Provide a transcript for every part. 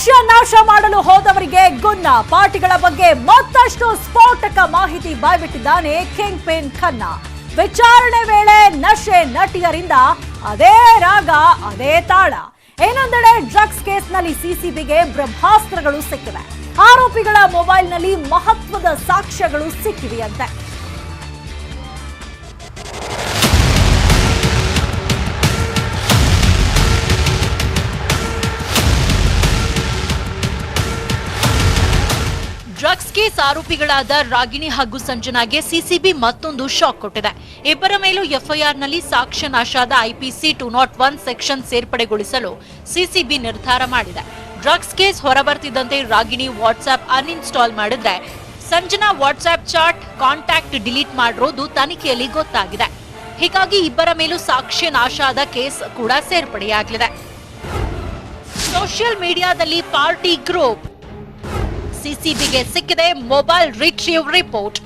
ಲಕ್ಷ್ಯ ನಾಶ ಮಾಡಲು ಹೋದವರಿಗೆ ಗುನ್ನ. ಪಾರ್ಟಿಗಳ ಬಗ್ಗೆ ಮತ್ತಷ್ಟು ಸ್ಫೋಟಕ ಮಾಹಿತಿ ಬಾಯ್ಬಿಟ್ಟಿದ್ದಾನೆ ಕಿಂಗ್ ಪಿನ್ ಖನ್ನಾ. ವಿಚಾರಣೆ ವೇಳೆ ನಶೆ ನಟಿಯರಿಂದ ಅದೇ ರಾಗ, ಅದೇ ತಾಳ. ಇನ್ನೊಂದೆಡೆ ಡ್ರಗ್ಸ್ ಕೇಸ್ನಲ್ಲಿ ಸಿಸಿಬಿಗೆ ಬ್ರಹ್ಮಾಸ್ತ್ರಗಳು ಸಿಕ್ಕಿವೆ. ಆರೋಪಿಗಳ ಮೊಬೈಲ್ನಲ್ಲಿ ಮಹತ್ವದ ಸಾಕ್ಷ್ಯಗಳು ಸಿಕ್ಕಿವೆಯಂತೆ. ಕೇಸ್ ಆರೋಪಿಗಳಾದ ರಾಗಿಣಿ ಹಾಗೂ ಸಂಜನಾಗೆ ಸಿಸಿಬಿ ಮತ್ತೊಂದು ಶಾಕ್ ಕೊಟ್ಟಿದೆ. ಇಬ್ಬರ ಮೇಲೂ ಎಫ್ಐಆರ್ನಲ್ಲಿ ಸಾಕ್ಷ್ಯ ನಾಶಾದ IPC two not one section ಸೇರ್ಪಡೆಗೊಳಿಸಲು CCB ನಿರ್ಧಾರ ಮಾಡಿದೆ. ಡ್ರಗ್ಸ್ ಕೇಸ್ ಹೊರಬರ್ತಿದ್ದಂತೆ ರಾಗಿಣಿ ವಾಟ್ಸ್ಆಪ್ ಅನ್ಇನ್ಸ್ಟಾಲ್ ಮಾಡಿದ್ರೆ Sanjana WhatsApp chat contact delete ಮಾಡಿರೋದು ತನಿಖೆಯಲ್ಲಿ ಗೊತ್ತಾಗಿದೆ. ಹೀಗಾಗಿ ಇಬ್ಬರ ಮೇಲೂ ಸಾಕ್ಷ್ಯ ನಾಶಾದ ಕೇಸ್ ಕೂಡ ಸೇರ್ಪಡೆಯಾಗಲಿದೆ. ಸೋಷಿಯಲ್ ಮೀಡಿಯಾದಲ್ಲಿ ಪಾರ್ಟಿ ಗ್ರೂಪ್ ಸಿಸಿಬಿಗೆ ಸಿಕ್ಕಿದೆ ಮೊಬೈಲ್ ರಿಟ್ರೀವ್ ರಿಪೋರ್ಟ್.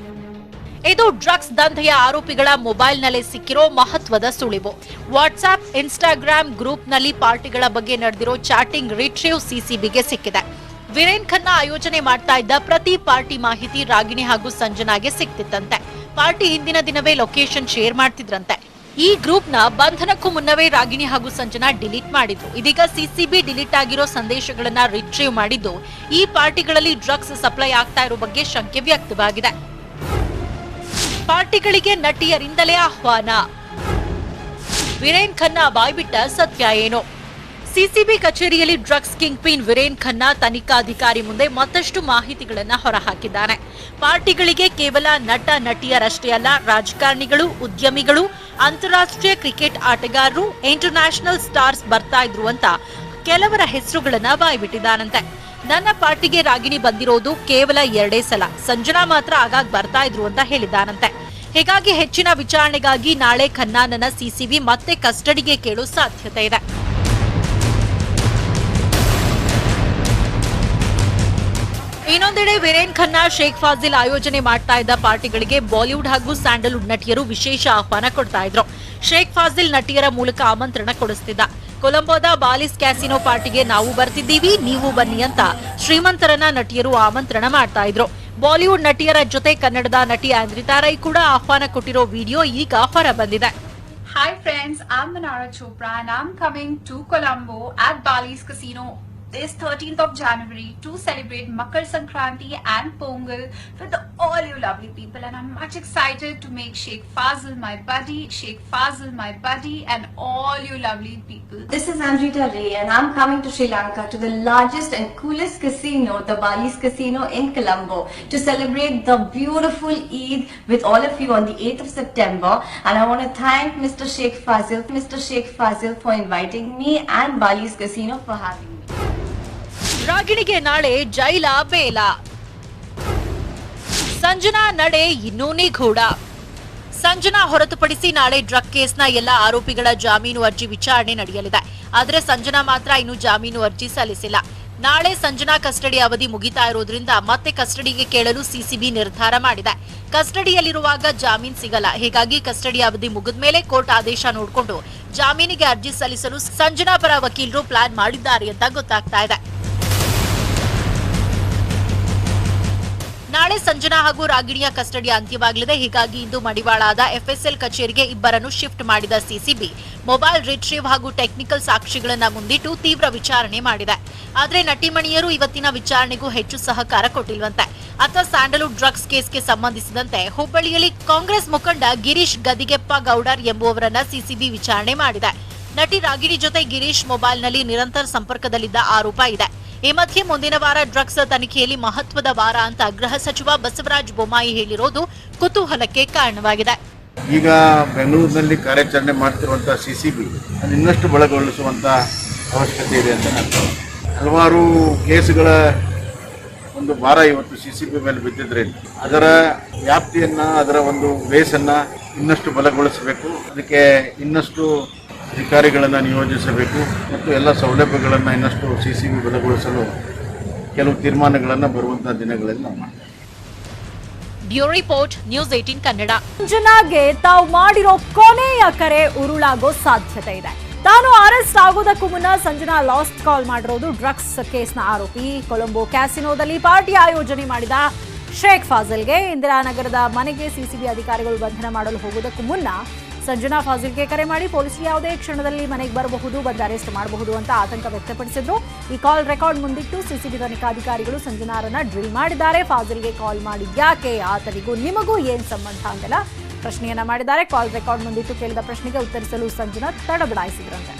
ಇದು ಡ್ರಗ್ಸ್ ದಂಧೆಯ ಆರೋಪಿಗಳ ಮೊಬೈಲ್ನಲ್ಲಿ ಸಿಕ್ಕಿರೋ ಮಹತ್ವದ ಸುಳಿವು. ವಾಟ್ಸ್ಆಪ್ ಇನ್ಸ್ಟಾಗ್ರಾಮ್ ಗ್ರೂಪ್ನಲ್ಲಿ ಪಾರ್ಟಿಗಳ ಬಗ್ಗೆ ನಡೆದಿರೋ ಚಾಟಿಂಗ್ ರಿಟ್ರೀವ್ ಸಿಸಿಬಿಗೆ ಸಿಕ್ಕಿದೆ. ವೀರೇನ್ ಖನ್ನಾ ಆಯೋಜನೆ ಮಾಡ್ತಾ ಇದ್ದ ಪ್ರತಿ ಪಾರ್ಟಿ ಮಾಹಿತಿ ರಾಗಿಣಿ ಹಾಗೂ ಸಂಜನಾಗೆ ಸಿಕ್ತಿತ್ತಂತೆ. ಪಾರ್ಟಿ ಹಿಂದಿನ ದಿನವೇ ಲೊಕೇಶನ್ ಶೇರ್ ಮಾಡ್ತಿದ್ರಂತೆ. ಈ ಗ್ರೂಪ್ನ ಬಂಧನಕ್ಕೂ ಮುನ್ನವೇ ರಾಗಿಣಿ ಹಾಗೂ ಸಂಜನಾ ಡಿಲೀಟ್ ಮಾಡಿದ್ರು. ಇದೀಗ ಸಿಸಿಬಿ ಡಿಲೀಟ್ ಆಗಿರೋ ಸಂದೇಶಗಳನ್ನ ರಿಟ್ರೀವ್ ಮಾಡಿದ್ದು, ಈ ಪಾರ್ಟಿಗಳಲ್ಲಿ ಡ್ರಗ್ಸ್ ಸಪ್ಲೈ ಆಗ್ತಾ ಇರೋ ಬಗ್ಗೆ ಶಂಕೆ ವ್ಯಕ್ತವಾಗಿದೆ. ಪಾರ್ಟಿಗಳಿಗೆ ನಟಿಯರಿಂದಲೇ ಆಹ್ವಾನ. ವಿರೇನ್ ಖನ್ನಾ ಬಾಯ್ಬಿಟ್ಟ ಸತ್ಯ ಏನು? ಸಿಸಿಬಿ ಕಚೇರಿಯಲ್ಲಿ drugs kingpin Viren Khanna ತನಿಖಾಧಿಕಾರಿ ಮುಂದೆ ಮತ್ತಷ್ಟು ಮಾಹಿತಿಗಳನ್ನು ಹೊರಹಾಕಿದ್ದಾನೆ. ಪಾರ್ಟಿಗಳಿಗೆ ಕೇವಲ ನಟ, ನಟಿಯರಷ್ಟೇ ಅಲ್ಲ, ರಾಜಕಾರಣಿಗಳು, ಉದ್ಯಮಿಗಳು, ಅಂತಾರಾಷ್ಟ್ರೀಯ ಕ್ರಿಕೆಟ್ ಆಟಗಾರರು, ಇಂಟರ್ನ್ಯಾಷನಲ್ ಸ್ಟಾರ್ಸ್ ಬರ್ತಾ ಇದ್ರು ಅಂತ ಕೆಲವರ ಹೆಸರುಗಳನ್ನ ಬಾಯ್ಬಿಟ್ಟಿದ್ದಾನಂತೆ. ನನ್ನ ಪಾರ್ಟಿಗೆ ರಾಗಿಣಿ ಬಂದಿರೋದು ಕೇವಲ ಎರಡೇ ಸಲ. ಸಂಜನಾ ಮಾತ್ರ ಆಗಾಗ್ ಬರ್ತಾ ಇದ್ರು ಅಂತ ಹೇಳಿದ್ದಾನಂತೆ. ಹೀಗಾಗಿ ಹೆಚ್ಚಿನ ವಿಚಾರಣೆಗಾಗಿ ನಾಳೆ ಖನ್ನಾನನ್ನ ಸಿಸಿಬಿ ಮತ್ತೆ ಕಸ್ಟಡಿಗೆ ಕೇಳೋ ಸಾಧ್ಯತೆ ಇದೆ. ಇನ್ನೊಂದೆಡೆ ವೀರೇನ್ ಖನ್ನಾ ಶೇಖ್ ಫಾಜಿಲ್ ಆಯೋಜನೆ ಮಾಡ್ತಾ ಇದ್ದ ಪಾರ್ಟಿಗಳಿಗೆ ಬಾಲಿವುಡ್ ಹಾಗೂ ಸ್ಯಾಂಡಲ್ವುಡ್ ನಟಿಯರು ವಿಶೇಷ ಆಹ್ವಾನ ಕೊಡ್ತಾ ಇದ್ರು. ಶೇಖ್ ಫಾಜಿಲ್ ನಟಿಯರ ಮೂಲಕ ಆಮಂತ್ರಣ ಕೊಡಿಸ್ತಿದ್ದ. ಕೊಲಂಬೋದ ಬಾಲಿಸ್ ಕ್ಯಾಸಿನೋ ಪಾರ್ಟಿಗೆ ನಾವು ಬರ್ತಿದ್ದೀವಿ ನೀವು ಬನ್ನಿ ಅಂತ ಶ್ರೀಮಂತರನ್ನ ನಟಿಯರು ಆಮಂತ್ರಣ ಮಾಡ್ತಾ ಇದ್ರು. ಬಾಲಿವುಡ್ ನಟಿಯರ ಜೊತೆ ಕನ್ನಡದ ನಟಿ ಆಂದ್ರಿತಾ ರೈ ಕೂಡ ಆಹ್ವಾನ ಕೊಟ್ಟಿರೋ ವಿಡಿಯೋ ಈಗ ಹೊರ ಬಂದಿದೆ. Hi friends, I'm Manara Chopra and I'm coming to Colombo at Bali's Casino. This 13th of January to celebrate Makar Sankranti and Pongal with all you lovely people and I'm much excited to make Sheikh Fazil my buddy, Sheikh Fazil my buddy and all you lovely people. This is Andrita Ray and I'm coming to Sri Lanka to the largest and coolest casino, the Bali's Casino in Colombo to celebrate the beautiful Eid with all of you on the 8th of September and I want to thank Mr. Sheikh Fazil, Mr. Sheikh Fazil for inviting me and Bali's Casino for having me. ರಾಗಿಣಿಗೆ ನಾಳೆ ಜೈಲ ಬೇಲ. ಸಂಜನಾ ನಡೆ ಇನ್ನೂ ನಿಗೂಢ. ಸಂಜನಾ ಹೊರತುಪಡಿಸಿ ನಾಳೆ drug ಕೇಸ್ನ ಎಲ್ಲ ಆರೋಪಿಗಳ ಜಾಮೀನು ಅರ್ಜಿ ವಿಚಾರಣೆ ನಡೆಯಲಿದೆ. ಆದರೆ ಸಂಜನಾ ಮಾತ್ರ ಇನ್ನೂ ಜಾಮೀನು ಅರ್ಜಿ ಸಲ್ಲಿಸಿಲ್ಲ. ನಾಳೆ ಸಂಜನಾ ಕಸ್ಟಡಿ ಅವಧಿ ಮುಗಿತಾ ಇರೋದ್ರಿಂದ ಮತ್ತೆ ಕಸ್ಟಡಿಗೆ ಕೇಳಲು ಸಿಸಿಬಿ ನಿರ್ಧಾರ ಮಾಡಿದೆ. ಕಸ್ಟಡಿಯಲ್ಲಿರುವಾಗ ಜಾಮೀನ್ ಸಿಗಲ್ಲ. ಹೀಗಾಗಿ ಕಸ್ಟಡಿ ಅವಧಿ ಮುಗಿದ ಮೇಲೆ ಕೋರ್ಟ್ ಆದೇಶ ನೋಡಿಕೊಂಡು ಜಾಮೀನಿಗೆ ಅರ್ಜಿ ಸಲ್ಲಿಸಲು ಸಂಜನಾ ಪರ ವಕೀಲರು ಪ್ಲಾನ್ ಮಾಡಿದ್ದಾರೆ ಅಂತ ಗೊತ್ತಾಗ್ತಾ ಇದೆ. ನಾಳೆ ಸಂಜನಾ ಹಾಗೂ ರಾಗಿಣಿಯ ಕಸ್ಟಡಿ ಅಂತ್ಯವಾಗಲಿದೆ. ಹೀಗಾಗಿ ಇಂದು ಮಡಿವಾಳಾದ ಎಫ್ಎಸ್ಎಲ್ ಕಚೇರಿಗೆ ಇಬ್ಬರನ್ನು ಶಿಫ್ಟ್ ಮಾಡಿದ ಸಿಸಿಬಿ ಮೊಬೈಲ್ ರಿಟ್ರೀವ್ ಹಾಗೂ ಟೆಕ್ನಿಕಲ್ ಸಾಕ್ಷಿಗಳನ್ನ ಮುಂದಿಟ್ಟು ತೀವ್ರ ವಿಚಾರಣೆ ಮಾಡಿದೆ. ಆದರೆ ನಟಿಮಣಿಯರು ಇವತ್ತಿನ ವಿಚಾರಣೆಗೂ ಹೆಚ್ಚು ಸಹಕಾರ ಕೊಟ್ಟಿಲ್ವಂತೆ. ಅತ್ತ ಸ್ಯಾಂಡಲ್ವುಡ್ ಡ್ರಗ್ಸ್ ಕೇಸ್ಗೆ ಸಂಬಂಧಿಸಿದಂತೆ ಹುಬ್ಬಳ್ಳಿಯಲ್ಲಿ ಕಾಂಗ್ರೆಸ್ ಮುಖಂಡ ಗಿರೀಶ್ ಗದಿಗೆಪ್ಪ ಗೌಡರ್ ಎಂಬುವವರನ್ನ ಸಿಸಿಬಿ ವಿಚಾರಣೆ ಮಾಡಿದೆ. ನಟಿ ರಾಗಿಣಿ ಜೊತೆ ಗಿರೀಶ್ ಮೊಬೈಲ್ನಲ್ಲಿ ನಿರಂತರ ಸಂಪರ್ಕದಲ್ಲಿದ್ದ ಆರೋಪ ಇದೆ. ಈ ಮಧ್ಯೆ ಮುಂದಿನ ವಾರ ಡ್ರಗ್ಸ್ ತನಿಖೆಯಲ್ಲಿ ಮಹತ್ವದ ವಾರ ಅಂತ ಗೃಹ ಸಚಿವ ಬಸವರಾಜ ಬೊಮ್ಮಾಯಿ ಹೇಳಿರೋದು ಕುತೂಹಲಕ್ಕೆ ಕಾರಣವಾಗಿದೆ ಈಗ ಬೆಂಗಳೂರಿನಲ್ಲಿ ಕಾರ್ಯಾಚರಣೆ ಮಾಡ್ತಿರುವಂಥ ಸಿಸಿಬಿ ಸಿ ಬಿ ಅದು ಇನ್ನಷ್ಟು ಬಲಗೊಳಿಸುವಂಥ ಅವಶ್ಯಕತೆ ಇದೆ ಅಂತ. ಹಲವಾರು ಕೇಸುಗಳ ಒಂದು ಭಾರ ಇವತ್ತು ಸಿ ಸಿ ಬಿ ಮೇಲೆ ಬಿದ್ದಿದ್ರೆ ಅದರ ವ್ಯಾಪ್ತಿಯನ್ನ, ಅದರ ಒಂದು ಬೇಸನ್ನ ಇನ್ನಷ್ಟು ಬಲಗೊಳಿಸಬೇಕು ಅದಕ್ಕೆ ಇನ್ನಷ್ಟು ಅಧಿಕಾರಿಗಳನ್ನು ನಿಯೋಜಿಸಬೇಕು ಮತ್ತು ಎಲ್ಲ ಸೌಲಭ್ಯಗಳನ್ನು ಇನ್ನಷ್ಟು ಸಿ ಸಿ ಬಿ ಬಲಗೊಳಿಸಲು ಕೆಲವು ತೀರ್ಮಾನಗಳನ್ನು ಬರುವಂತಹ ದಿನಗಳಲ್ಲಿ ನಾವು ಮಾಡ್ತೇವೆ. Bureau report news eighteen Kannada. ಸಂಜನಾಗೆ ತಾವು ಮಾಡಿರೋ ಕೊನೆಯ ಕರೆ ಉರುಳಾಗೋ ಸಾಧ್ಯತೆ ಇದೆ. ತಾನು ಅರೆಸ್ಟ್ ಆಗೋದಕ್ಕೂ ಮುನ್ನ ಸಂಜನಾ ಲಾಸ್ಟ್ ಕಾಲ್ ಮಾಡಿರೋದು ಡ್ರಗ್ಸ್ ಕೇಸ್ನ ಆರೋಪಿ. ಕೊಲಂಬೋ ಕ್ಯಾಸಿನೋದಲ್ಲಿ ಪಾರ್ಟಿ ಆಯೋಜನೆ ಮಾಡಿದ ಶೇಖ್ ಫಾಜಲ್ಗೆ ಇಂದಿರಾನಗರದ ಮನೆಗೆ ಸಿಸಿಬಿ ಅಧಿಕಾರಿಗಳು ಬಂಧನ ಮಾಡಲು ಹೋಗೋದಕ್ಕೂ ಮುನ್ನ ಸಂಜನಾ ಫಾಜಿಲ್ಗೆ ಕರೆ ಮಾಡಿ ಪೊಲೀಸರು ಯಾವುದೇ ಕ್ಷಣದಲ್ಲಿ ಮನೆಗೆ ಬರಬಹುದು ಬಂದು ಅರೆಸ್ಟ್ ಮಾಡಬಹುದು ಅಂತ ಆತಂಕ ವ್ಯಕ್ತಪಡಿಸಿದ್ರು. ಈ ಕಾಲ್ ರೆಕಾರ್ಡ್ ಮುಂದಿಟ್ಟು ಸಿಸಿಬಿ ತನಿಖಾಧಿಕಾರಿಗಳು ಸಂಜನಾರನ್ನ ಡ್ರಿಲ್ ಮಾಡಿದ್ದಾರೆ. ಫಾಜಿಲ್ಗೆ ಕಾಲ್ ಮಾಡಿ ಯಾಕೆ? ಆತನಿಗೂ ನಿಮಗೂ ಏನ್ ಸಂಬಂಧ ಅಂತೆಲ್ಲ ಪ್ರಶ್ನೆಯನ್ನ ಮಾಡಿದ್ದಾರೆ. ಕಾಲ್ ರೆಕಾರ್ಡ್ ಮುಂದಿಟ್ಟು ಕೇಳಿದ ಪ್ರಶ್ನೆಗೆ ಉತ್ತರಿಸಲು ಸಂಜನಾ ತಡಬಡಾಯಿಸಿದ್ರಂತೆ.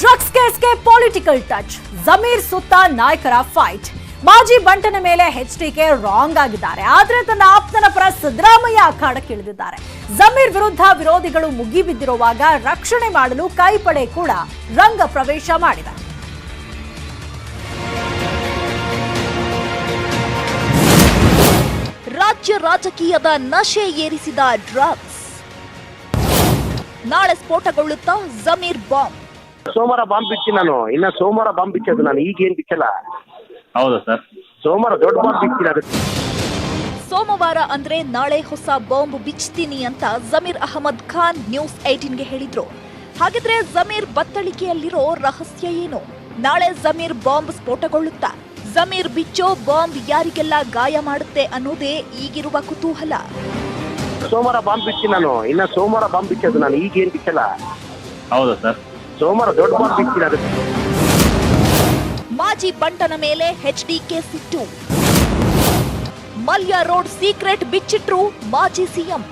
ಡ್ರಗ್ಸ್ ಕೇಸ್ಗೆ ಪೊಲಿಟಿಕಲ್ ಟಚ್. ಜಮೀರ್ ಸುತ್ತ ನಾಯಕರ ಫೈಟ್. ಮಾಜಿ ಬಂಟನ ಮೇಲೆ ಎಚ್ಡಿಕೆ ರಾಂಗ್ ಆಗಿದ್ದಾರೆ. ಆದ್ರೆ ತನ್ನ ಆಪ್ತನ ಪರ ಸಿದ್ದರಾಮಯ್ಯ ಅಖಾಡಕ್ಕಿಳಿದಿದ್ದಾರೆ. ಜಮೀರ್ ವಿರುದ್ಧ ವಿರೋಧಿಗಳು ಮುಗಿಬಿದ್ದಿರುವಾಗ ರಕ್ಷಣೆ ಮಾಡಲು ಕೈಪಡೆ ಕೂಡ ರಂಗ ಪ್ರವೇಶ ಮಾಡಿದೆ. ರಾಜ್ಯ ರಾಜಕೀಯದ ನಶೆ ಏರಿಸಿದ ಡ್ರಗ್ಸ್. ನಾಳೆ ಸ್ಫೋಟಗೊಳ್ಳುತ್ತಾ ಜಮೀರ್ ಬಾಂಬ್. ಸೋಮವಾರ ಬಾಂಬ್ ಬಿಚ್ಚಿ ನಾನು ಇನ್ನ ಸೋಮವಾರ ಬಾಂಬ್ ಬಿಚ್ಚೋದು ನಾನು ಈಗ ಏನ್ ಬಿಚ್ಚಲ್ಲ. ಹೌದಾ ಸರ್? ಸೋಮವಾರ ದೊಡ್ಡ ಬಾಂಬ್ ಸೋಮವಾರ ಅಂದ್ರೆ ನಾಳೆ ಹೊಸ ಬಾಂಬ್ ಬಿಚ್ತೀನಿ ಅಂತ ಜಮೀರ್ ಅಹಮದ್ ಖಾನ್ ನ್ಯೂಸ್ ಏಟೀನ್ಗೆ ಹೇಳಿದ್ರು. ಹಾಗಿದ್ರೆ ಜಮೀರ್ ಬತ್ತಳಿಕೆಯಲ್ಲಿರೋ ರಹಸ್ಯ ಏನು? ನಾಳೆ ಜಮೀರ್ ಬಾಂಬ್ ಸ್ಫೋಟಗೊಳ್ಳುತ್ತಾ? ಜಮೀರ್ ಬಿಚ್ಚೋ ಬಾಂಬ್ ಯಾರಿಗೆಲ್ಲ ಗಾಯ ಮಾಡುತ್ತೆ ಅನ್ನೋದೇ ಈಗಿರುವ ಕುತೂಹಲ. ಸೋಮವಾರ ಬಾಂಬ್ ಬಿಚ್ಚಿ ನಾನು. ಇನ್ನ ಸೋಮವಾರ ಬಾಂಬ್ ಬಿಚ್ಚೋದು ನಾನು. ಈಗ ಏನ್ ಬಿಚ್ಚಲ್ಲ. ಹೌದಾ ಸರ್? ಸೋಮವಾರ ದೊಡ್ಡ ಬಾಂಬ್ ಬಿಚ್ಚಿನ ಅದಕ್ಕೆ. ಮಾಜಿ ಬಂಟನ ಮೇಲೆ ಎಚ್ಡಿಕೆ ಸಿಟ್ಟು. ಮಲ್ಯ ರೋಡ್ ಸೀಕ್ರೆಟ್ ಬಿಚ್ಚಿಟ್ರು ಮಾಜಿ ಸಿಎಂ.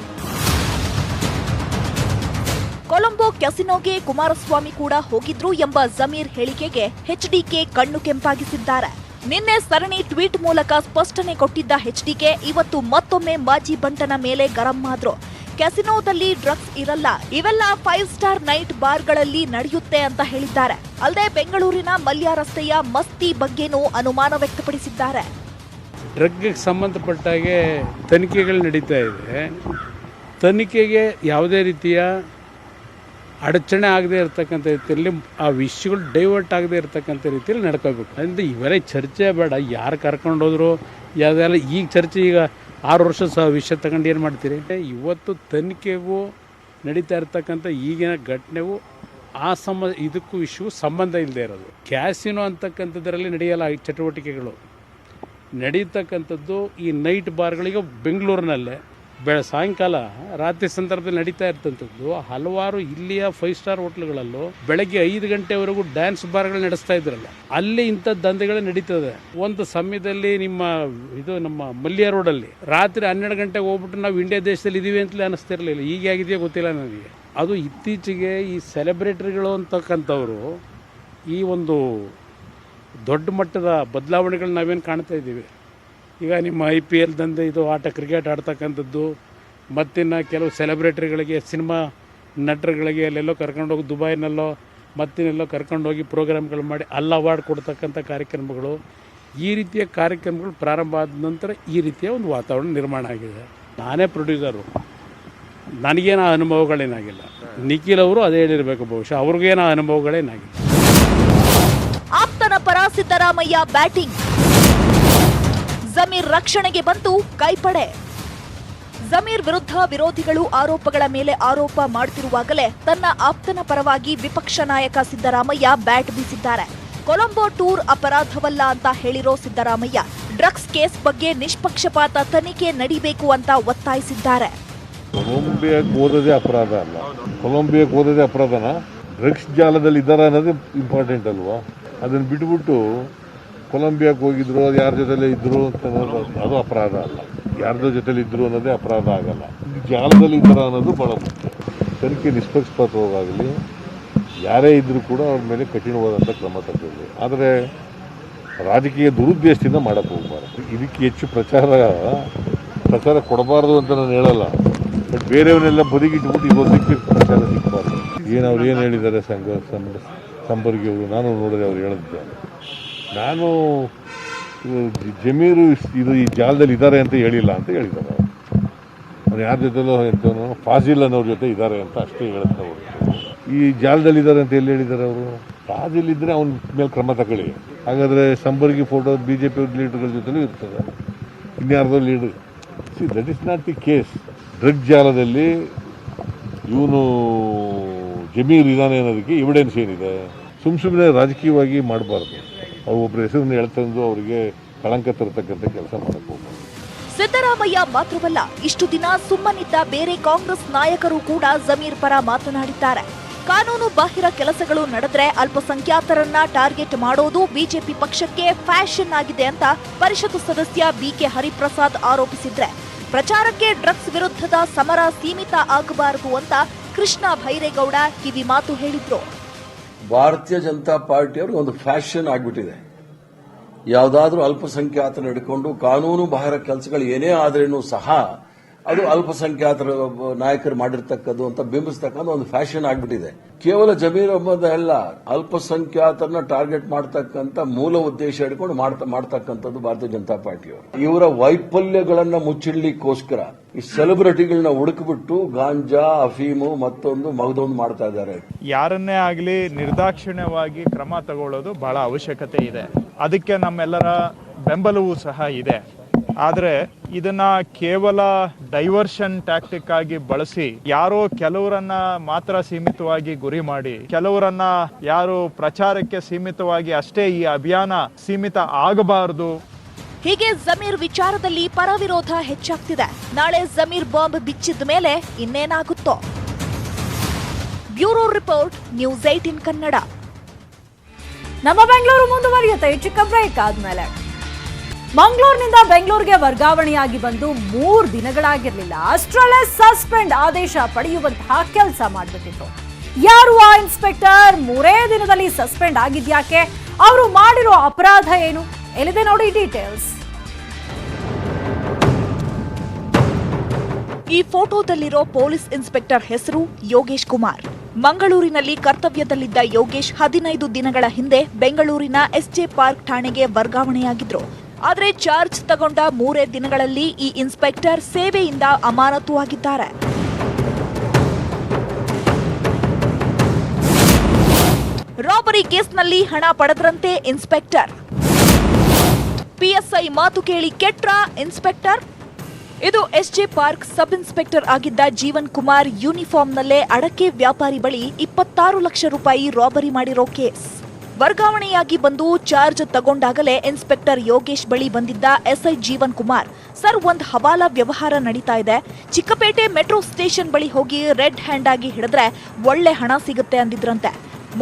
ಕೊಲಂಬೋ ಕ್ಯಾಸಿನೋಗೆ ಕುಮಾರಸ್ವಾಮಿ ಕೂಡ ಹೋಗಿದ್ರು ಎಂಬ ಜಮೀರ್ ಹೇಳಿಕೆಗೆ ಎಚ್ಡಿಕೆ ಕಣ್ಣು ಕೆಂಪಾಗಿಸಿದ್ದಾರೆ. ನಿನ್ನೆ ಸರಣಿ ಟ್ವೀಟ್ ಮೂಲಕ ಸ್ಪಷ್ಟನೆ ಕೊಟ್ಟಿದ್ದ ಎಚ್ಡಿಕೆ ಇವತ್ತು ಮತ್ತೊಮ್ಮೆ ಮಾಜಿ ಬಂಟನ ಮೇಲೆ ಗರಂ ಆದ್ರು. ಕೆಸಿನೋದಲ್ಲಿ ಡ್ರಗ್ಸ್ ಇರಲ್ಲ. ಇವೆಲ್ಲ ಫೈವ್ ಸ್ಟಾರ್ ನೈಟ್ ಬಾರ್ಗಳಲ್ಲಿ ನಡೆಯುತ್ತೆ ಅಂತ ಹೇಳಿದ್ದಾರೆ. ಅಲ್ಲದೆ ಬೆಂಗಳೂರಿನ ಮಲ್ಯ ರಸ್ತೆಯ ಮಸ್ತಿ ಬಗ್ಗೆನೂ ಅನುಮಾನ ವ್ಯಕ್ತಪಡಿಸಿದ್ದಾರೆ. ಡ್ರಗ್ಗೆ ಸಂಬಂಧಪಟ್ಟಾಗೆ ತನಿಖೆಗಳು ನಡೀತಾ ಇದೆ. ತನಿಖೆಗೆ ಯಾವುದೇ ರೀತಿಯ ಅಡಚಣೆ ಆಗದೆ ಇರತಕ್ಕಂಥ ರೀತಿಯಲ್ಲಿ ಆ ವಿಷಯಗಳು ಡೈವರ್ಟ್ ಆಗದೆ ಇರತಕ್ಕಂಥ ರೀತಿಯಲ್ಲಿ ನಡ್ಕೋಬೇಕು. ಅಂದರೆ ಇವರೇ ಚರ್ಚೆ ಬೇಡ. ಯಾರು ಕರ್ಕೊಂಡೋದ್ರು, ಯಾವುದೆಲ್ಲ ಈಗ ಚರ್ಚೆ ಈಗ ಆರು ವರ್ಷ ಸಹ ವಿಷಯ ತಗೊಂಡು ಏನು ಮಾಡ್ತೀರಿ? ಇವತ್ತು ತನಿಖೆಗೂ ನಡೀತಾ ಇರ್ತಕ್ಕಂಥ ಈಗಿನ ಘಟನೆಗೂ ಆ ಸಮ, ಇದಕ್ಕೂ ವಿಷಯವು ಸಂಬಂಧ ಇಲ್ಲದೆ ಇರೋದು. ಕ್ಯಾಸಿನೋ ಅಂತಕ್ಕಂಥದ್ರಲ್ಲಿ ನಡೆಯಲ್ಲ ಚಟುವಟಿಕೆಗಳು. ನಡೀತಕ್ಕಂಥದ್ದು ಈ ನೈಟ್ ಬಾರ್ಗಳಿಗೆ ಬೆಂಗಳೂರಿನಲ್ಲೇ. ಬೆಳ ಸಾಯಂಕಾಲ ರಾತ್ರಿ ಸಂದರ್ಭದಲ್ಲಿ ನಡೀತಾ ಇರ್ತಂಥದ್ದು, ಹಲವಾರು ಇಲ್ಲಿಯ ಫೈವ್ ಸ್ಟಾರ್ ಹೋಟ್ಲುಗಳಲ್ಲೂ ಬೆಳಗ್ಗೆ ಐದು ಗಂಟೆವರೆಗೂ ಡ್ಯಾನ್ಸ್ ಬಾರ್ಗಳು ನಡೆಸ್ತಾ ಇದ್ರಲ್ಲ, ಅಲ್ಲಿ ಇಂಥ ದಂಧೆಗಳು ನಡೀತದೆ. ಒಂದು ಸಮಯದಲ್ಲಿ ನಿಮ್ಮ ಇದು ನಮ್ಮ ಮಲ್ಯ ರೋಡಲ್ಲಿ ರಾತ್ರಿ ಹನ್ನೆರಡು ಗಂಟೆಗೆ ಹೋಗ್ಬಿಟ್ಟು ನಾವು ಇಂಡಿಯಾ ದೇಶದಲ್ಲಿ ಇದೀವಿ ಅಂತಲೇ ಅನಿಸ್ತಿರ್ಲಿಲ್ಲ. ಈಗ ಆಗಿದೆಯೋ ಗೊತ್ತಿಲ್ಲ ನನಗೆ. ಅದು ಇತ್ತೀಚೆಗೆ ಈ ಸೆಲೆಬ್ರಿಟಿಗಳು ಅಂತಕ್ಕಂಥವ್ರು ಈ ಒಂದು ದೊಡ್ಡ ಮಟ್ಟದ ಬದಲಾವಣೆಗಳು ನಾವೇನು ಕಾಣ್ತಾ ಇದ್ದೀವಿ. ಈಗ ನಿಮ್ಮ ಐ ಪಿ ಎಲ್ ದಂದು ಇದು ಆಟ ಕ್ರಿಕೆಟ್ ಆಡ್ತಕ್ಕಂಥದ್ದು, ಮತ್ತಿನ್ನು ಕೆಲವು ಸೆಲೆಬ್ರಿಟಿಗಳಿಗೆ ಸಿನಿಮಾ ನಟರುಗಳಿಗೆ, ಅಲ್ಲೆಲ್ಲೋ ಕರ್ಕೊಂಡೋಗಿ ದುಬೈನಲ್ಲೋ ಮತ್ತಿನೆಲ್ಲೋ ಕರ್ಕೊಂಡೋಗಿ ಪ್ರೋಗ್ರಾಮ್ಗಳು ಮಾಡಿ ಅಲ್ಲ ಅವಾರ್ಡ್ ಕೊಡ್ತಕ್ಕಂಥ ಕಾರ್ಯಕ್ರಮಗಳು. ಈ ರೀತಿಯ ಕಾರ್ಯಕ್ರಮಗಳು ಪ್ರಾರಂಭ ಆದ ನಂತರ ಈ ರೀತಿಯ ಒಂದು ವಾತಾವರಣ ನಿರ್ಮಾಣ ಆಗಿದೆ. ನಾನೇ ಪ್ರೊಡ್ಯೂಸರು ನನಗೇನು ಅನುಭವಗಳೇನಾಗಿಲ್ಲ. ನಿಖಿಲ್ ಅವರು ಅದೇ ಹೇಳಿರಬೇಕು ಬಹುಶಃ. ಅವ್ರಿಗೇನೋ ಅನುಭವಗಳೇನಾಗಿಲ್ಲ. ಆಪ್ತನ ಪರ ಸಿದ್ದರಾಮಯ್ಯ ಬ್ಯಾಟಿಂಗ್. ಜಮೀರ್ ರಕ್ಷಣೆಗೆ ಬಂತು ಕೈಪಡೆ. ಜಮೀರ್ ವಿರುದ್ಧ ವಿರೋಧಿಗಳು ಆರೋಪಗಳ ಮೇಲೆ ಆರೋಪ ಮಾಡುತ್ತಿರುವಾಗಲೇ ತನ್ನ ಆಪ್ತನ ಪರವಾಗಿ ವಿಪಕ್ಷ ನಾಯಕ ಸಿದ್ದರಾಮಯ್ಯ ಬ್ಯಾಟ್ ಬೀಸಿದ್ದಾರೆ. ಕೊಲಂಬೋ ಟೂರ್ ಅಪರಾಧವಲ್ಲ ಅಂತ ಹೇಳಿರೋ ಸಿದ್ದರಾಮಯ್ಯ, ಡ್ರಗ್ಸ್ ಕೇಸ್ ಬಗ್ಗೆ ನಿಷ್ಪಕ್ಷಪಾತ ತನಿಖೆ ನಡೀಬೇಕು ಅಂತ ಒತ್ತಾಯಿಸಿದ್ದಾರೆ. ಕೊಲಂಬಿಯಾಕ್ಕೆ ಅಪರಾಧ ಅಲ್ಲ. ಕೊಲಂಬಿಯಾಕ್ಕೆ ಓದೋದೇ ಅಪರಾಧನ? ಡ್ರಗ್ಸ್ ಜಾಲದಲ್ಲಿ ಇದ್ದಾರಾ ಅನ್ನೋದೇ ಇಂಪಾರ್ಟೆಂಟ್ ಅಲ್ವಾ? ಅದನ್ನು ಬಿಟ್ಬಿಟ್ಟು ಕೊಲಂಬಿಯಾಕ್ಕೆ ಹೋಗಿದ್ರು, ಅದು ಯಾರ ಜೊತೆಲೇ ಇದ್ರು ಅಂತ ಅದು ಅಪರಾಧ ಅಲ್ಲ. ಯಾರ್ದೋ ಜೊತೆಲಿ ಇದ್ರು ಅನ್ನೋದೇ ಅಪರಾಧ ಆಗಲ್ಲ. ಜಾಲದಲ್ಲಿ ಇದ್ರ ಅನ್ನೋದು ಭಾಳ ಮುಖ್ಯ. ತನಿಖೆ ನಿಷ್ಪಕ್ಷಪಾತವಾಗಲಿ, ಯಾರೇ ಇದ್ದರೂ ಕೂಡ ಅವ್ರ ಮೇಲೆ ಕಠಿಣವಾದಂಥ ಕ್ರಮ ತಗೊಳ್ಳಿ. ಆದರೆ ರಾಜಕೀಯ ದುರುದ್ದೇಶದಿಂದ ಮಾಡಕ್ಕೆ ಹೋಗಬಾರ್ದು. ಇದಕ್ಕೆ ಹೆಚ್ಚು ಪ್ರಚಾರ ಪ್ರಚಾರ ಕೊಡಬಾರ್ದು ಅಂತ ನಾನು ಹೇಳಲ್ಲ. ಬಟ್ ಬೇರೆಯವನ್ನೆಲ್ಲ ಬದಿಗಿಟ್ಬಿಟ್ಟು ಇವತ್ತಿಗೆ ಪ್ರಚಾರ ಸಿಗಬಾರ್ದು. ಏನು ಅವ್ರು ಏನು ಹೇಳಿದ್ದಾರೆ ಸಂಘ ಸಂಬರ್ಗಿಯವರು ನಾನು ನೋಡಿದೆ ಅವ್ರು ಹೇಳಿದ್ದೆ. ನಾನು ಜಮೀರು ಇದು ಈ ಜಾಲದಲ್ಲಿ ಇದ್ದಾರೆ ಅಂತ ಹೇಳಿಲ್ಲ ಅಂತ ಹೇಳಿದ್ದಾರೆ ಅವ್ರು. ಅವ್ರು ಯಾರ ಜೊತೆಲೋ ಹೇಳ್ತಾನೋ ಫಾಜಿಲ್ ಅನ್ನೋರ ಜೊತೆ ಇದ್ದಾರೆ ಅಂತ ಅಷ್ಟೇ ಹೇಳುತ್ತೆ ಅವರು. ಈ ಜಾಲದಲ್ಲಿ ಇದ್ದಾರೆ ಅಂತ ಎಲ್ಲಿ ಹೇಳಿದ್ದಾರೆ ಅವರು? ಫಾಜಿಲ್ ಇದ್ದರೆ ಅವನ ಮೇಲೆ ಕ್ರಮ ತಗೊಳ್ಳಿ. ಹಾಗಾದರೆ Sambargi photo B J P ಲೀಡರ್ಗಳ ಜೊತೆಲೂ ಇರ್ತದೆ. ಇನ್ಯಾರ್ದೋ leader see that is not the case drug ಜಾಲದಲ್ಲಿ ಇವನು ಜಮೀರ್ ಇದ್ದಾನೆ ಅನ್ನೋದಕ್ಕೆ ಎವಿಡೆನ್ಸ್ ಏನಿದೆ? ಸುಮ್ಮ ಸುಮ್ಮನೆ ರಾಜಕೀಯವಾಗಿ ಮಾಡಬಾರ್ದು. ಒಬ್ಬರ ಹೆಸರನ್ನು ಹೇಳ್ತಂದು ಅವರಿಗೆ ಕಳಂಕ ತರತಕ್ಕಂಥ ಕೆಲಸ ಮಾಡಕ್ಕೆ ಹೋಗ್ಬೋದು ಸಿದ್ದರಾಮಯ್ಯ ಮಾತ್ರವಲ್ಲ, ಇಷ್ಟು ದಿನ ಸುಮ್ಮನಿದ್ದ ಬೇರೆ ಕಾಂಗ್ರೆಸ್ ನಾಯಕರು ಕೂಡ ಜಮೀರ್ ಪರ ಮಾತನಾಡಿದ್ದಾರೆ. ಕಾನೂನು ಬಾಹಿರ ಕೆಲಸಗಳು ನಡೆದ್ರೆ ಅಲ್ಪಸಂಖ್ಯಾತರನ್ನ ಟಾರ್ಗೆಟ್ ಮಾಡೋದು ಬಿಜೆಪಿ ಪಕ್ಷಕ್ಕೆ ಫ್ಯಾಷನ್ ಆಗಿದೆ ಅಂತ ಪರಿಷತ್ ಸದಸ್ಯ ಬಿಕೆ ಹರಿಪ್ರಸಾದ್ ಆರೋಪಿಸಿದ್ರೆ, ಪ್ರಚಾರಕ್ಕೆ ಡ್ರಗ್ಸ್ ವಿರುದ್ಧದ ಸಮರ ಸೀಮಿತ ಆಗಬಾರದು ಅಂತ ಕೃಷ್ಣ ಭೈರೇಗೌಡ ಕಿವಿ ಮಾತು ಹೇಳಿದ್ರು. ಭಾರತೀಯ ಜನತಾ ಪಾರ್ಟಿಯವ್ರಿಗೆ ಒಂದು ಫ್ಯಾಷನ್ ಆಗ್ಬಿಟ್ಟಿದೆ. ಯಾವುದಾದ್ರೂ ಅಲ್ಪಸಂಖ್ಯಾತರ ಹಿಡ್ಕೊಂಡು ಕಾನೂನು ಬಾಹಿರ ಕೆಲಸಗಳು ಏನೇ ಆದ್ರೇನು ಸಹ ಅದು ಅಲ್ಪಸಂಖ್ಯಾತರ ನಾಯಕರು ಮಾಡಿರ್ತಕ್ಕದ್ದು ಅಂತ ಬಿಂಬಿಸ್ತಕ್ಕಂಥ ಒಂದು ಫ್ಯಾಷನ್ ಆಗ್ಬಿಟ್ಟಿದೆ. ಕೇವಲ ಜಮೀರ್ ಅಹಮದ್ ಅಲ್ಲ, ಅಲ್ಪಸಂಖ್ಯಾತರನ್ನ ಟಾರ್ಗೆಟ್ ಮಾಡ್ತಕ್ಕಂಥ ಮೂಲ ಉದ್ದೇಶ ಹಿಡ್ಕೊಂಡು ಮಾಡ್ತಾ, ಮಾಡ್ತಕ್ಕಂಥದ್ದು ಭಾರತೀಯ ಜನತಾ ಪಾರ್ಟಿಯವರು. ಇವರ ವೈಫಲ್ಯಗಳನ್ನ ಮುಚ್ಚಿಡ್ಲಿಕ್ಕೋಸ್ಕರ ಈ ಸೆಲೆಬ್ರಿಟಿಗಳನ್ನ ಹುಡುಕ್ಬಿಟ್ಟು ಗಾಂಜಾ, ಅಫೀಮು ಮತ್ತೊಂದು ಮಗದೊಂದು ಮಾಡ್ತಾ ಇದ್ದಾರೆ. ಯಾರನ್ನೇ ಆಗಲಿ ನಿರ್ದಾಕ್ಷಿಣ್ಯವಾಗಿ ಕ್ರಮ ತಗೊಳ್ಳೋದು ಬಹಳ ಅವಶ್ಯಕತೆ ಇದೆ. ಅದಕ್ಕೆ ನಮ್ಮೆಲ್ಲರ ಬೆಂಬಲವೂ ಸಹ ಇದೆ. ಆದರೆ ಇದನ್ನ ಕೇವಲ ಡೈವರ್ಷನ್ ಟ್ಯಾಕ್ಟಿಕ್ ಆಗಿ ಬಳಸಿ ಯಾರೋ ಕೆಲವರನ್ನ ಮಾತ್ರ ಸೀಮಿತವಾಗಿ ಗುರಿ ಮಾಡಿ ಕೆಲವರನ್ನ ಯಾರು ಪ್ರಚಾರಕ್ಕೆ ಸೀಮಿತವಾಗಿ ಅಷ್ಟೇ ಈ ಅಭಿಯಾನ ಸೀಮಿತ ಆಗಬಾರದು. ಹೀಗೆ ಜಮೀರ್ ವಿಚಾರದಲ್ಲಿ ಪರವಿರೋಧ ಹೆಚ್ಚಾಗ್ತಿದೆ. ನಾಳೆ ಜಮೀರ್ ಬಾಂಬ್ ಬಿಚ್ಚಿದ ಮೇಲೆ ಇನ್ನೇನಾಗುತ್ತೋ? Bureau report news in Kannada. ನಮ್ಮ ಬೆಂಗಳೂರು ಮುಂದುವರಿಯುತ್ತೆ. ಚಿಕ್ಕ ಬ್ರೇಕ್ ಆದ್ಮೇಲೆ. ಮಂಗಳೂರಿನಿಂದ ಬೆಂಗಳೂರಿಗೆ ವರ್ಗಾವಣೆಯಾಗಿ ಬಂದು ಮೂರು ದಿನಗಳಾಗಿರಲಿಲ್ಲ. ಅಷ್ಟರಲ್ಲೇ ಸಸ್ಪೆಂಡ್ ಆದೇಶ ಪಡೆಯುವಂತಹ ಕೆಲಸ ಮಾಡಿಬಿಟ್ಟಿತ್ತು. ಯಾರು ಆ ಇನ್ಸ್ಪೆಕ್ಟರ್? ಮೂರೇ ದಿನದಲ್ಲಿ ಸಸ್ಪೆಂಡ್ ಆಗಿದ್ಯಾಕೆ? ಅವರು ಮಾಡಿರೋ ಅಪರಾಧ ಏನು? ಎಲ್ಲಿದೆ ನೋಡಿ ಡೀಟೇಲ್ಸ್. ಈ ಫೋಟೋದಲ್ಲಿರೋ ಪೊಲೀಸ್ ಇನ್ಸ್ಪೆಕ್ಟರ್ ಹೆಸರು ಯೋಗೇಶ್ ಕುಮಾರ್. ಮಂಗಳೂರಿನಲ್ಲಿ ಕರ್ತವ್ಯದಲ್ಲಿದ್ದ ಯೋಗೇಶ್ ಹದಿನೈದು ದಿನಗಳ ಹಿಂದೆ ಬೆಂಗಳೂರಿನ ಎಸ್ಜೆ ಪಾರ್ಕ್ ಠಾಣೆಗೆ ವರ್ಗಾವಣೆಯಾಗಿದ್ರು. ಆದರೆ ಚಾರ್ಜ್ ತಗೊಂಡ ಮೂರೇ ದಿನಗಳಲ್ಲಿ ಈ ಇನ್ಸ್ಪೆಕ್ಟರ್ ಸೇವೆಯಿಂದ ಅಮಾನತು ಆಗಿದ್ದಾರೆ ರಾಬರಿ ಕೇಸ್ನಲ್ಲಿ ಹಣ ಪಡೆದ್ರಂತೆ ಇನ್ಸ್ಪೆಕ್ಟರ್. ಪಿಎಸ್ಐ ಮಾತು ಕೇಳಿ ಕೆಟ್ರ ಇನ್ಸ್ಪೆಕ್ಟರ್. ಇದು ಎಸ್ಜೆ ಪಾರ್ಕ್ ಸಬ್ ಇನ್ಸ್ಪೆಕ್ಟರ್ ಆಗಿದ್ದ ಜೀವನ್ ಕುಮಾರ್ ಯೂನಿಫಾರ್ಮ್ನಲ್ಲೇ ಅಡಕೆ ವ್ಯಾಪಾರಿ ಬಳಿ ಇಪ್ಪತ್ತಾರು ಲಕ್ಷ ರೂಪಾಯಿ ರಾಬರಿ ಮಾಡಿರೋ ಕೇಸ್. ವರ್ಗಾವಣೆಯಾಗಿ ಬಂದು ಚಾರ್ಜ್ ತಗೊಂಡಾಗಲೇ ಇನ್ಸ್ಪೆಕ್ಟರ್ ಯೋಗೇಶ್ ಬಳಿ ಬಂದಿದ್ದ ಎಸ್ಐ ಜೀವನ್ ಕುಮಾರ್, ಸರ್, ಒಂದು ಹವಾಲಾ ವ್ಯವಹಾರ ನಡೀತಾ ಇದೆ. ಚಿಕ್ಕಪೇಟೆ ಮೆಟ್ರೋ ಸ್ಟೇಷನ್ ಬಳಿ ಹೋಗಿ ರೆಡ್ ಹ್ಯಾಂಡ್ ಆಗಿ ಹಿಡಿದ್ರೆ ಒಳ್ಳೆ ಹಣ ಸಿಗುತ್ತೆ ಅಂದಿದ್ರಂತೆ.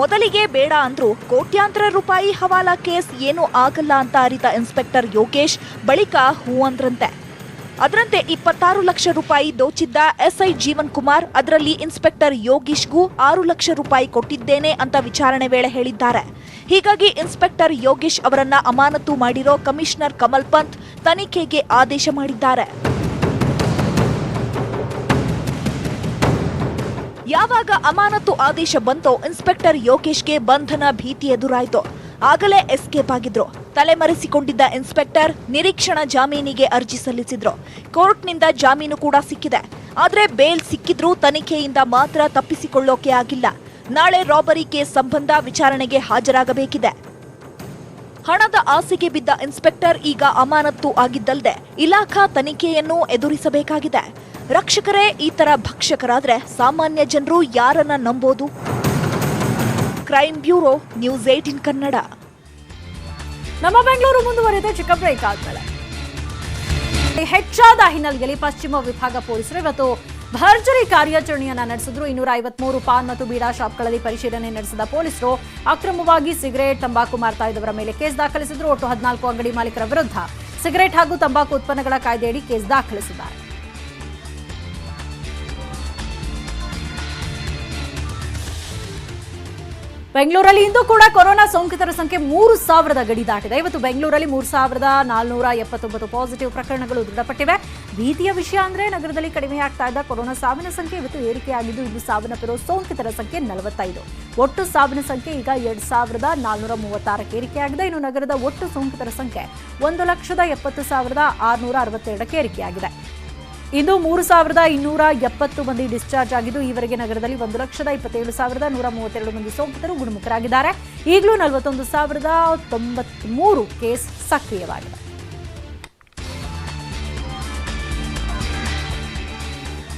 ಮೊದಲಿಗೆ ಬೇಡ ಅಂದ್ರು ಕೋಟ್ಯಾಂತರ ರೂಪಾಯಿ ಹವಾಲಾ ಕೇಸ್ ಏನೂ ಆಗಲ್ಲ ಅಂತ ಅರಿತ ಇನ್ಸ್ಪೆಕ್ಟರ್ ಯೋಗೇಶ್, ಬಳಿಕ ಹೂ ಅಂದ್ರಂತೆ. ಅದರಂತೆ ಇಪ್ಪತ್ತಾರು ಲಕ್ಷ ರೂಪಾಯಿ ದೋಚಿದ್ದ ಎಸ್ಐ ಜೀವನ್ ಕುಮಾರ್, ಅದರಲ್ಲಿ ಇನ್ಸ್ಪೆಕ್ಟರ್ ಯೋಗೀಶ್ಗೂ ಆರು ಲಕ್ಷ ರೂಪಾಯಿ ಕೊಟ್ಟಿದ್ದೇನೆ ಅಂತ ವಿಚಾರಣೆ ವೇಳೆ ಹೇಳಿದ್ದಾರೆ. ಹೀಗಾಗಿ ಇನ್ಸ್ಪೆಕ್ಟರ್ ಯೋಗೀಶ್ ಅವರನ್ನ ಅಮಾನತು ಮಾಡಿರೋ ಕಮಿಷನರ್ ಕಮಲ್ ಪಂತ್ ತನಿಖೆಗೆ ಆದೇಶ ಮಾಡಿದ್ದಾರೆ. ಯಾವಾಗ ಅಮಾನತು ಆದೇಶ ಬಂತೋ ಇನ್ಸ್ಪೆಕ್ಟರ್ ಯೋಗೇಶ್ಗೆ ಬಂಧನ ಭೀತಿ ಎದುರಾಯಿತು. ಆಗಲೇ ಎಸ್ಕೇಪ್ ಆಗಿದ್ರು. ತಲೆಮರೆಸಿಕೊಂಡಿದ್ದ ಇನ್ಸ್ಪೆಕ್ಟರ್ ನಿರೀಕ್ಷಣಾ ಜಾಮೀನಿಗೆ ಅರ್ಜಿ ಸಲ್ಲಿಸಿದ್ರು. ಕೋರ್ಟ್ನಿಂದ ಜಾಮೀನು ಕೂಡ ಸಿಕ್ಕಿದೆ. ಆದರೆ ಬೇಲ್ ಸಿಕ್ಕಿದ್ರೂ ತನಿಖೆಯಿಂದ ಮಾತ್ರ ತಪ್ಪಿಸಿಕೊಳ್ಳೋಕೆ ಆಗಿಲ್ಲ. ನಾಳೆ ರಾಬರಿ ಕೇಸ್ ಸಂಬಂಧ ವಿಚಾರಣೆಗೆ ಹಾಜರಾಗಬೇಕಿದೆ. ಹಣದ ಆಸೆಗೆ ಬಿದ್ದ ಇನ್ಸ್ಪೆಕ್ಟರ್ ಈಗ ಅಮಾನತ್ತು ಆಗಿದ್ದಲ್ಲದೆ ಇಲಾಖಾ ತನಿಖೆಯನ್ನು ಎದುರಿಸಬೇಕಾಗಿದೆ. ರಕ್ಷಕರೇ ಈ ತರ ಭಕ್ಷಕರಾದ್ರೆ ಸಾಮಾನ್ಯ ಜನರು ಯಾರನ್ನ ನಂಬೋದು? Crime bureau news in Kannada. ನಮ್ಮ ಬೆಂಗಳೂರು ಮುಂದುವರೆದ ಚಿಕ್ಕ ಬ್ರೇಕ್ ಆದ್ಮೇಲೆ. ಹೆಚ್ಚಾದ ಹಿನ್ನೆಲೆಯಲ್ಲಿ ಪಶ್ಚಿಮ ವಿಭಾಗ ಪೊಲೀಸರು ಇವತ್ತು ಭರ್ಜರಿ ಕಾರ್ಯಾಚರಣೆಯನ್ನ ನಡೆಸಿದ್ರು. ಇನ್ನೂರ ಐವತ್ಮೂರು ಪಾನ್ ಮತ್ತು ಬೀಡಾ ಶಾಪ್ಗಳಲ್ಲಿ ಪರಿಶೀಲನೆ ನಡೆಸಿದ ಪೊಲೀಸರು ಅಕ್ರಮವಾಗಿ ಸಿಗರೇಟ್, ತಂಬಾಕು ಮಾರ್ತಾ ಇದ್ದವರ ಮೇಲೆ ಕೇಸ್ ದಾಖಲಿಸಿದ್ರು. ಒಟ್ಟು ಹದಿನಾಲ್ಕು ಅಂಗಡಿ ಮಾಲೀಕರ ವಿರುದ್ಧ ಸಿಗರೇಟ್ ಹಾಗೂ ತಂಬಾಕು ಉತ್ಪನ್ನಗಳ ಕಾಯ್ದೆಯಡಿ ಕೇಸ್ ದಾಖಲಿಸಿದ್ದಾರೆ. ಬೆಂಗಳೂರಲ್ಲಿ ಇಂದು ಕೂಡ ಕೊರೋನಾ ಸೋಂಕಿತರ ಸಂಖ್ಯೆ ಮೂರು ಸಾವಿರದ ಗಡಿ ದಾಟಿದೆ. ಇವತ್ತು ಬೆಂಗಳೂರಲ್ಲಿ ಮೂರು ಸಾವಿರದ ನಾಲ್ನೂರ ಎಪ್ಪತ್ತೊಂಬತ್ತು ಪಾಸಿಟಿವ್ ಪ್ರಕರಣಗಳು ದೃಢಪಟ್ಟಿವೆ. ಭೀತಿಯ ವಿಷಯ ಅಂದ್ರೆ ನಗರದಲ್ಲಿ ಕಡಿಮೆಯಾಗ್ತಾ ಇದ್ದ ಕೊರೋನಾ ಸಾವಿನ ಸಂಖ್ಯೆ ಇವತ್ತು ಏರಿಕೆಯಾಗಿದ್ದು ಇದು ಸಾವನ್ನಪ್ಪಿರುವ ಸೋಂಕಿತರ ಸಂಖ್ಯೆ ನಲವತ್ತೈದು. ಒಟ್ಟು ಸಾವಿನ ಸಂಖ್ಯೆ ಈಗ ಎರಡ್ ಸಾವಿರದ ನಾಲ್ನೂರ ಮೂವತ್ತಾರಕ್ಕೆ ಏರಿಕೆಯಾಗಿದೆ. ಇನ್ನು ನಗರದ ಒಟ್ಟು ಸೋಂಕಿತರ ಸಂಖ್ಯೆ ಒಂದು ಲಕ್ಷದ ಎಪ್ಪತ್ತು ಸಾವಿರದ ಆರುನೂರ ಅರವತ್ತೆರಡಕ್ಕೆ ಏರಿಕೆಯಾಗಿದೆ. ಇಂದು ಮೂರು ಸಾವಿರದ ಇನ್ನೂರ ಎಪ್ಪತ್ತು ಮಂದಿ ಡಿಸ್ಚಾರ್ಜ್ ಆಗಿದ್ದು, ಈವರೆಗೆ ನಗರದಲ್ಲಿ ಒಂದು ಲಕ್ಷದ ಇಪ್ಪತ್ತೇಳು ಸಾವಿರದ ನೂರ ಮೂವತ್ತೆರಡು ಮಂದಿ ಸೋಂಕಿತರು ಗುಣಮುಖರಾಗಿದ್ದಾರೆ. ಈಗಲೂ ನಲವತ್ತೊಂದು ಸಾವಿರದ ತೊಂಬತ್ಮೂರು ಕೇಸ್ ಸಕ್ರಿಯವಾಗಿದೆ.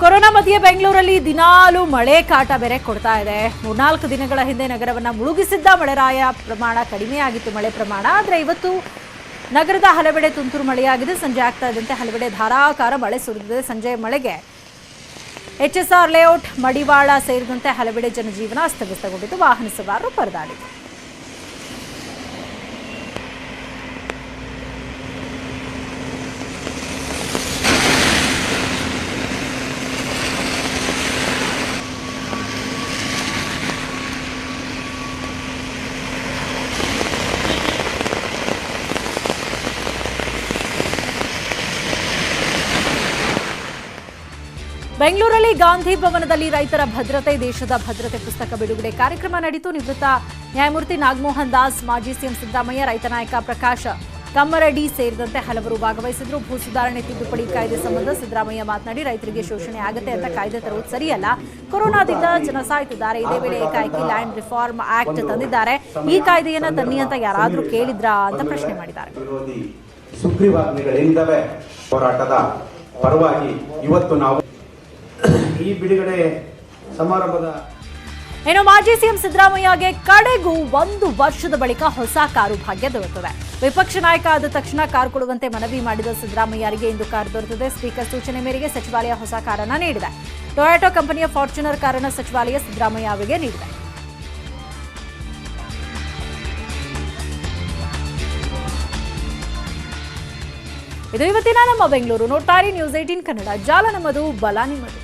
ಕೊರೋನಾ ಮಧ್ಯೆ ಬೆಂಗಳೂರಲ್ಲಿ ದಿನಾಲೂ ಮಳೆ ಕಾಟ ಬೇರೆ ಕೊಡ್ತಾ ಇದೆ. ಮೂರ್ನಾಲ್ಕು ದಿನಗಳ ಹಿಂದೆ ನಗರವನ್ನು ಮುಳುಗಿಸಿದ್ದ ಮಳೆರಾಯ ಪ್ರಮಾಣ ಕಡಿಮೆಯಾಗಿತ್ತು, ಮಳೆ ಪ್ರಮಾಣ. ಆದರೆ ಇವತ್ತು ನಗರದ ಹಲವೆಡೆ ತುಂತುರು ಮಳೆಯಾಗಿದೆ. ಸಂಜೆ ಆಗ್ತಾ ಇದ್ದಂತೆ ಹಲವೆಡೆ ಧಾರಾಕಾರ ಮಳೆ ಸುರಿದಿದೆ. ಸಂಜೆ ಮಳೆಗೆ ಎಚ್ಎಸ್ಆರ್ ಲೇಔಟ್ ಮಡಿವಾಳ ಸೇರಿದಂತೆ ಹಲವೆಡೆ ಜನಜೀವನ ಅಸ್ತವ್ಯಸ್ತಗೊಂಡಿದ್ದು. ವಾಹನ ಸವಾರರು ಪರದಾಡಿದರು. ಬೆಂಗಳೂರಲ್ಲಿ ಗಾಂಧಿ ಭವನದಲ್ಲಿ ರೈತರ ಭದ್ರತೆ ದೇಶದ ಭದ್ರತೆ ಪುಸ್ತಕ ಬಿಡುಗಡೆ ಕಾರ್ಯಕ್ರಮ ನಡೆಯಿತು. ನಿವೃತ್ತ ನ್ಯಾಯಮೂರ್ತಿ ನಾಗಮೋಹನ್ ದಾಸ್ ಮಾಜಿ ಸಿಎಂ ಸಿದ್ದರಾಮಯ್ಯ ರೈತ ನಾಯಕ ಪ್ರಕಾಶ್ ಕಮ್ಮರಡಿ ಸೇರಿದಂತೆ ಹಲವರು ಭಾಗವಹಿಸಿದ್ರು. ಭೂ ಸುಧಾರಣೆ ತಿದ್ದುಪಡಿ ಕಾಯ್ದೆ ಸಂಬಂಧ ಸಿದ್ದರಾಮಯ್ಯ ಮಾತನಾಡಿ ರೈತರಿಗೆ ಶೋಷಣೆ ಆಗತ್ತೆ ಅಂತ ಕಾಯ್ದೆ ತರುವುದು ಸರಿಯಲ್ಲ. ಕೊರೋನಾದಿಂದ ಜನ ಸಾಯ್ತಿದ್ದಾರೆ ಇದೇ ವೇಳೆ ಏಕಾಏಕಿ ಲ್ಯಾಂಡ್ ರಿಫಾರ್ಮ್ ಆಕ್ಟ್ ತಂದಿದ್ದಾರೆ. ಈ ಕಾಯ್ದೆಯನ್ನ ತನ್ನಿ ಅಂತ ಯಾರಾದರೂ ಕೇಳಿದ್ರಾ ಅಂತ ಪ್ರಶ್ನೆ ಮಾಡಿದ್ದಾರೆ. ಹೋರಾಟದ ಪರವಾಗಿ ಇವತ್ತು ನಾವು ಈ ಬಿಡುಗಡೆ ಸಮಾರಂಭದ ಇನ್ನು ಮಾಜಿ ಸಿಎಂ ಸಿದ್ದರಾಮಯ್ಯಗೆ ಕಡೆಗೂ ಒಂದು ವರ್ಷದ ಬಳಿಕ ಹೊಸ ಕಾರು ಭಾಗ್ಯ ದೊರೆತಿದೆ. ವಿಪಕ್ಷ ನಾಯಕ ಆದ ತಕ್ಷಣ ಕಾರು ಕೊಡುವಂತೆ ಮನವಿ ಮಾಡಿದ ಸಿದ್ದರಾಮಯ್ಯರಿಗೆ ಇಂದು ಕಾರು ದೊರೆತಿದೆ. ಸ್ಪೀಕರ್ ಸೂಚನೆ ಮೇರೆಗೆ ಸಚಿವಾಲಯ ಹೊಸ ಕಾರನ್ನ ನೀಡಿದೆ. ಟೊಯಾಟೋ ಕಂಪನಿಯ ಫಾರ್ಚುನರ್ ಕಾರನ್ನ ಸಚಿವಾಲಯ ಸಿದ್ದರಾಮಯ್ಯ ಅವರಿಗೆ ನೀಡಿದೆ. ಇದು ಇವತ್ತಿನ ನಮ್ಮ ಬೆಂಗಳೂರು ನೋಡ್ತಾರೆ ನ್ಯೂಸ್ ಏಟೀನ್ ಕನ್ನಡ. ಜಾಲ ನಮ್ಮದು, ಬಲ ನಿಮ್ಮದು.